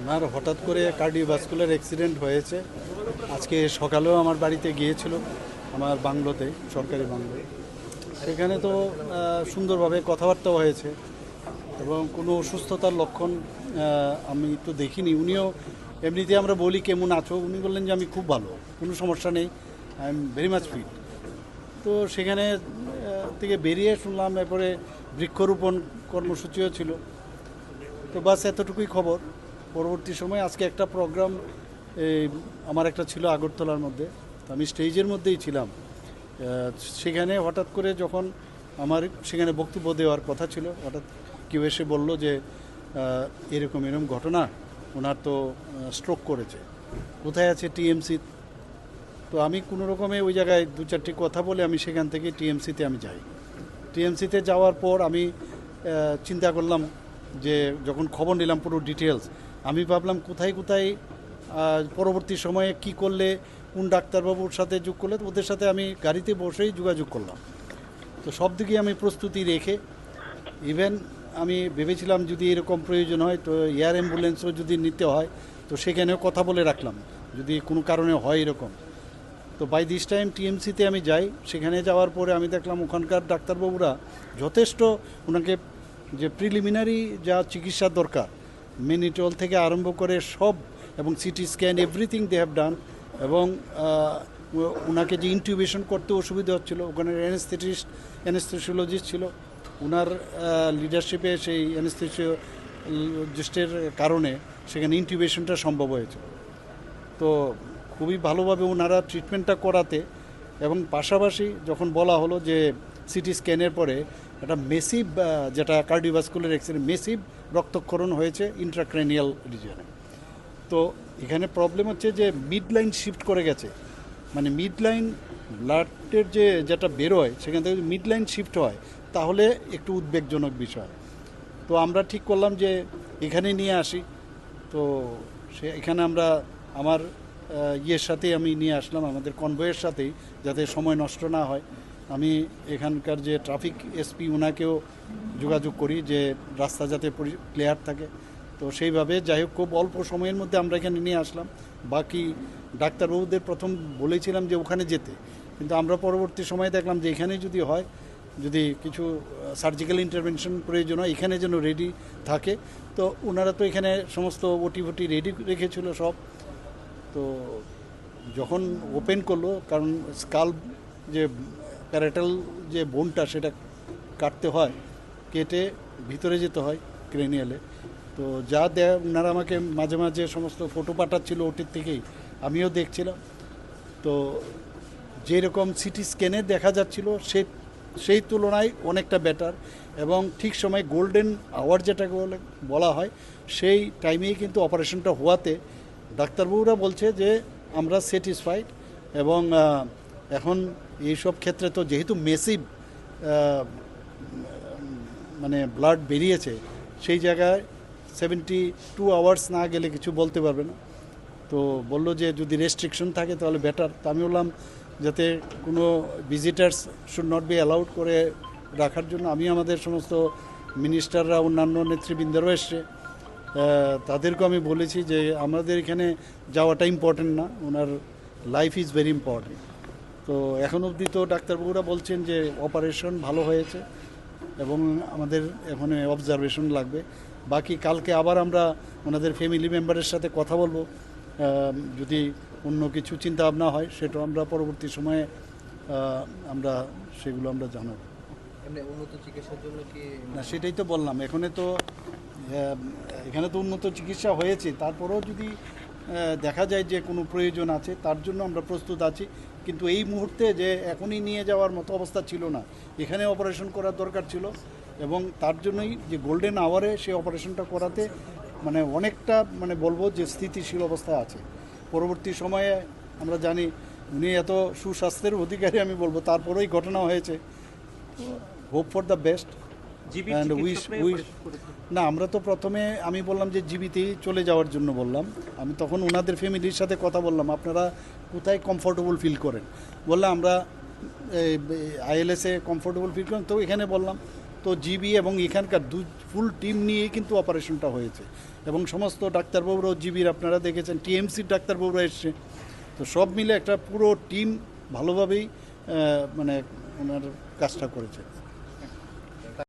ওনার হঠাৎ করে cardiovascular accident হয়েছে। আজকে সকালেও আমার বাড়িতে গিয়েছিল, আমার বাংলোতে, সরকারি বাংলো সেখানে তো সুন্দরভাবে কথাবার্তাও হয়েছে এবং কোনো অসুস্থতার লক্ষণ আমি তো দেখিনি। উনিও এমনিতে আমরা বলি কেমন আছো, উনি বললেন যে আমি খুব ভালো, কোনো সমস্যা নেই, I am very much fit. তো সেখানে থেকে বেরিয়ে শুনলাম, এরপরে বৃক্ষরোপণ কর্মসূচিও ছিল। তো বাস এতটুকুই খবর। পরবর্তী সময় আজকে একটা প্রোগ্রাম আমার একটা ছিল আগরতলার মধ্যে আমি স্টেজের মধ্যেই ছিলাম। সেখানে হঠাৎ করে যখন আমার, সেখানে বক্তব্য দেওয়ার কথা ছিল, হঠাৎ কেউ এসে বলল যে এরকম এরকম ঘটনা, ওনার তো স্ট্রোক করেছে। কোথায় আছে টিএমসি তো আমি কোনো রকমে ওই জায়গায় দু চারটি কথা বলে আমি সেখান থেকে টিএমসিতে আমি যাই। টিএমসিতে যাওয়ার পর আমি চিন্তা করলাম যে যখন খবর নিলাম পুরো ডিটেলস আমি ভাবলাম কোথায় কোথায় পরবর্তী সময়ে কি করলে, কোন ডাক্তারবাবুর সাথে যোগ করলে ওদের সাথে আমি গাড়িতে বসেই যোগাযোগ করলাম। তো সব দিকেই আমি প্রস্তুতি রেখে ইভেন আমি ভেবেছিলাম যদি এরকম প্রয়োজন হয়, তো এয়ার অ্যাম্বুলেন্সও যদি নিতে হয়, তো সেখানেও কথা বলে রাখলাম, যদি কোনো কারণে হয় এরকম। তো বাই দিস টাইম টিএমসিতে আমি যাই, সেখানে যাওয়ার পরে আমি দেখলাম ওখানকার ডাক্তারবাবুরা যথেষ্ট ওনাকে যে প্রিলিমিনারি যা চিকিৎসার দরকার মেনিটল থেকে আরম্ভ করে সব এবং CT scan everything they have done এবং ওনাকে যে ইনটিউবেশন করতে অসুবিধা হচ্ছিল, ওখানে অ্যানেস্থেটিস্ট অ্যানেস্থেসিওলজিস্ট ছিল ওনার লিডারশিপে সেই অ্যানেস্থেসিওলজিস্টের কারণে সেখানে ইনটিউবেশনটা সম্ভব হয়েছে। তো খুবই ভালোভাবে ওনারা ট্রিটমেন্টটা করাতে এবং পাশাপাশি যখন বলা হলো যে সিটি স্ক্যানের পরে একটা মেসিভ যেটা কার্ডিওভাস্কুলার অ্যাক্সিডেন্ট মেসিভ রক্তক্ষরণ হয়েছে ইন্ট্রাক্রেনিয়াল রিজিয়নে তো এখানে প্রবলেম হচ্ছে যে মিড লাইন শিফট করে গেছে। মানে মিড লাইন ব্লাডের যে যেটা বেরোয়, সেখান থেকে মিড লাইন শিফট হয়, তাহলে একটু উদ্বেগজনক বিষয়। তো আমরা ঠিক করলাম যে এখানে নিয়ে আসি। তো সে, এখানে আমরা আমার ইয়ের সাথেই আমি নিয়ে আসলাম, আমাদের কনভয়ের সাথেই, যাতে সময় নষ্ট না হয়। আমি এখানকার যে ট্রাফিক এসপি ওনাকেও যোগাযোগ করি যে রাস্তা যাতে ক্লিয়ার থাকে। তো সেইভাবে যাই হোক, খুব অল্প সময়ের মধ্যে আমরা এখানে নিয়ে আসলাম। বাকি ডাক্তারবাবুদের প্রথম বলেছিলাম যে ওখানে যেতে। কিন্তু আমরা পরবর্তী সময়ে দেখলাম যে এখানে যদি হয়, যদি কিছু সার্জিক্যাল ইন্টারভেনশন প্রয়োজন হয়, এখানে যেন রেডি থাকে। তো ওনারা তো এখানে সমস্ত ওটি ফটি রেডি রেখেছিল সব। তো যখন ওপেন করল, কারণ স্কাল যে প্যারাটাল যে বোনটা সেটা কাটতে হয়, কেটে ভিতরে যেতে হয় ক্রেনিয়ালে। তো যা দেয়, ওনারা আমাকে মাঝে মাঝে সমস্ত ফটো পাঠাচ্ছিল ওটির থেকেই, আমিও দেখছিলাম। তো যেরকম সিটি স্ক্যানে দেখা যাচ্ছিল, সে, সেই তুলনায় অনেকটা বেটার এবং ঠিক সময় গোল্ডেন আওয়ার যেটাকে বলে, বলা হয়, সেই টাইমেই কিন্তু অপারেশনটা হওয়াতে ডাক্তারবাবুরা বলছে যে আমরা স্যাটিসফাইড এবং এখন এইসব ক্ষেত্রে তো যেহেতু মেসিভ মানে ব্লাড বেরিয়েছে, সেই জায়গায় সেভেন্টি টু আওয়ার্স না গেলে কিছু বলতে পারবে না। তো বলল যে যদি রেস্ট্রিকশন থাকে তাহলে বেটার তা আমি বললাম, যাতে কোনো visitors should not be allowed করে রাখার জন্য আমি আমাদের সমস্ত মিনিস্টাররা অন্যান্য নেতৃবৃন্দরও এসছে। তাদেরকেও আমি বলেছি যে আমাদের এখানে যাওয়াটা ইম্পর্টেন্ট না। ওনার লাইফ ইজ ভেরি ইম্পর্টেন্ট তো এখন অবধি তো ডাক্তারবাবুরা বলছেন যে অপারেশন ভালো হয়েছে এবং আমাদের এখানে অবজারভেশন লাগবে। বাকি কালকে আবার আমরা ওনাদের ফ্যামিলি মেম্বারের সাথে কথা বলব। যদি অন্য কিছু চিন্তা ভাবনা হয় সেটা আমরা পরবর্তী সময়ে আমরা সেগুলো আমরা জানাব। উন্নত চিকিৎসার জন্য কি না সেটাই তো বললাম। এখানে তো এখানে তো উন্নত চিকিৎসা হয়েছে। তারপরেও যদি দেখা যায় যে কোনো প্রয়োজন আছে তার জন্য আমরা প্রস্তুত আছি। কিন্তু এই মুহূর্তে যে এখনই নিয়ে যাওয়ার মতো অবস্থা ছিল না এখানে অপারেশন করার দরকার ছিল এবং তার জন্যই যে গোল্ডেন আওয়ারে সে অপারেশনটা করাতে মানে অনেকটা মানে বলব যে স্থিতিশীল অবস্থা আছে। পরবর্তী সময়ে আমরা জানি উনি এত সুস্বাস্থ্যের অধিকারী আমি বলব তারপরেই ঘটনা হয়েছে। Hope for the best and wish wish না আমরা তো প্রথমে আমি বললাম যে জীবিতেই চলে যাওয়ার জন্য বললাম। আমি তখন ওনাদের ফ্যামিলির সাথে কথা বললাম। আপনারা কোথায় কমফোর্টেবল ফিল করেন? বললাম, আমরা আইএলএসে কমফোর্টেবল ফিল করেন। তো এখানে বললাম, তো জিবি এবং এখানকার দু ফুল টিম নিয়েই কিন্তু অপারেশনটা হয়েছে। এবং সমস্ত ডাক্তারবাবুরাও জিবির আপনারা দেখেছেন টিএমসির ডাক্তারবাবুরা এসছে। তো সব মিলে একটা পুরো টিম ভালোভাবেই মানে ওনার কাজটা করেছে।